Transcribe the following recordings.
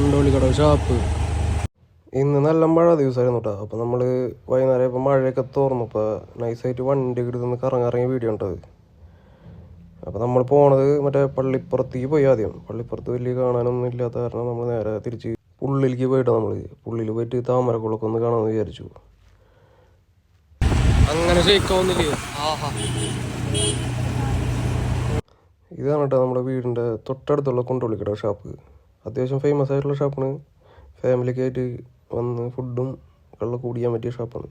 കുണ്ടോളിക്കടവ് shop. ഇന്ന് നല്ല മഴ ദിവസമായിരുന്നു കേട്ടോ അപ്പോൾ നമ്മൾ വൈകുന്നേരം ഇപ്പോൾ മഴയൊക്കെ തോർന്നു. ഇപ്പോൾ നൈസായിട്ട് വണ്ടി എടുത്തുനിന്ന് കറങ്ങിറങ്ങിയ വീഡിയോ ഉണ്ടത് അപ്പോൾ നമ്മൾ പോണത് മറ്റേ പള്ളിപ്പുറത്തേക്ക് പോയി ആദ്യം. പള്ളിപ്പുറത്ത് വലിയ കാണാനൊന്നും ഇല്ലാത്ത കാരണം നമ്മൾ നേരെ തിരിച്ച് പുള്ളിലേക്ക് പോയിട്ട് നമ്മൾ പുള്ളിയിൽ പോയിട്ട് താമരക്കുളൊക്കെ ഒന്ന് കാണാമെന്ന് വിചാരിച്ചു. അങ്ങനെ ഷെയ്ക്കാവുന്നില്ലേ ആഹാ. ഇതാണ് കേട്ടോ നമ്മുടെ വീടിന്റെ തൊട്ടടുത്തുള്ള കൊണ്ടുള്ളിക്കട ഷാപ്പ്. അത്യാവശ്യം ഫേമസ് ആയിട്ടുള്ള ഷാപ്പാണ് ഫാമിലിക്കായിട്ട് വന്ന് ഫുഡും വെള്ളം കൂടിയാൻ പറ്റിയ ഷാപ്പാണ്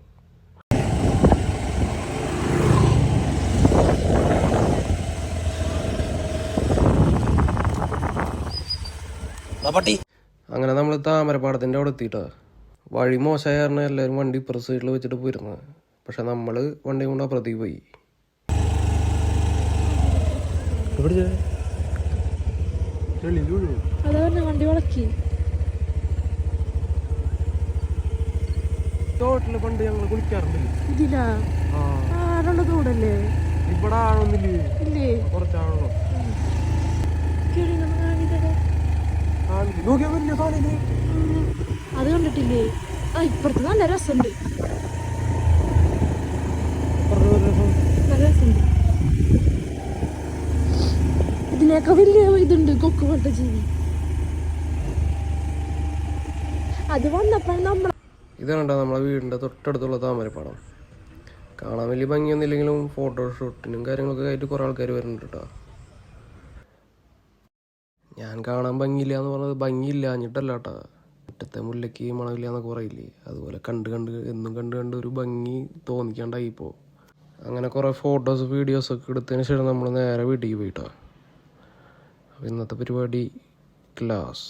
അങ്ങനെ നമ്മൾ താമരപ്പാടത്തിന്റെ അവിടെ എത്തിയിട്ടാ. വഴി മോശമായ കാരണം എല്ലാവരും വണ്ടി ഇപ്പുറ സൈഡിൽ വെച്ചിട്ട് പോയിരുന്നത് പക്ഷെ നമ്മൾ വണ്ടി കൊണ്ട് അപ്പുറത്തേക്ക് പോയി. അതാ പറഞ്ഞ വണ്ടി വളക്കി. തോട്ടിൽ പണ്ട് ഞങ്ങൾ കുളിക്കാറുണ്ട് ഇതിലാ? ആരുള്ള തോടല്ലേ? ഇവിടെ ആഴൊന്നുമില്ലേ ഇല്ലേ? കുറച്ചാണല്ലോ. അത് കണ്ടിട്ടില്ലേ? ആ ഇപ്പുറത്ത് നല്ല രസമുണ്ട് നല്ല രസമുണ്ട് ഇതിനൊക്കെ വലിയ ഇതുണ്ട് കൊക്ക് പോലത്തെ ജീവി. അത് വന്നപ്പോൾ നമ്മൾ ഇതാണ്ടോ നമ്മളെ വീടിന്റെ തൊട്ടടുത്തുള്ള താമരപ്പാടം. കാണാൻ വലിയ ഭംഗിയൊന്നുമില്ലെങ്കിലും ഫോട്ടോഷൂട്ടിനും കാര്യങ്ങളൊക്കെ ആയിട്ട് കുറേ ആൾക്കാർ വരുന്നുണ്ട് കേട്ടോ. ഞാൻ കാണാൻ ഭംഗിയില്ല എന്ന് പറഞ്ഞത് ഭംഗിയില്ല എന്നിട്ടല്ല കേട്ടോ. മുറ്റത്തെ മുല്ലയ്ക്ക് മണമില്ല എന്നൊക്കെ പറയില്ലേ? അതുപോലെ കണ്ട് കണ്ട് എന്നും കണ്ട് കണ്ട് ഒരു ഭംഗി തോന്നിക്കാണ്ടായിപ്പോൾ അങ്ങനെ കുറേ ഫോട്ടോസ് വീഡിയോസൊക്കെ എടുത്തതിന് ശേഷം നമ്മൾ നേരെ വീട്ടിലേക്ക് പോയിട്ടോ ഇന്നത്തെ പരിപാടി ക്ലാസ്.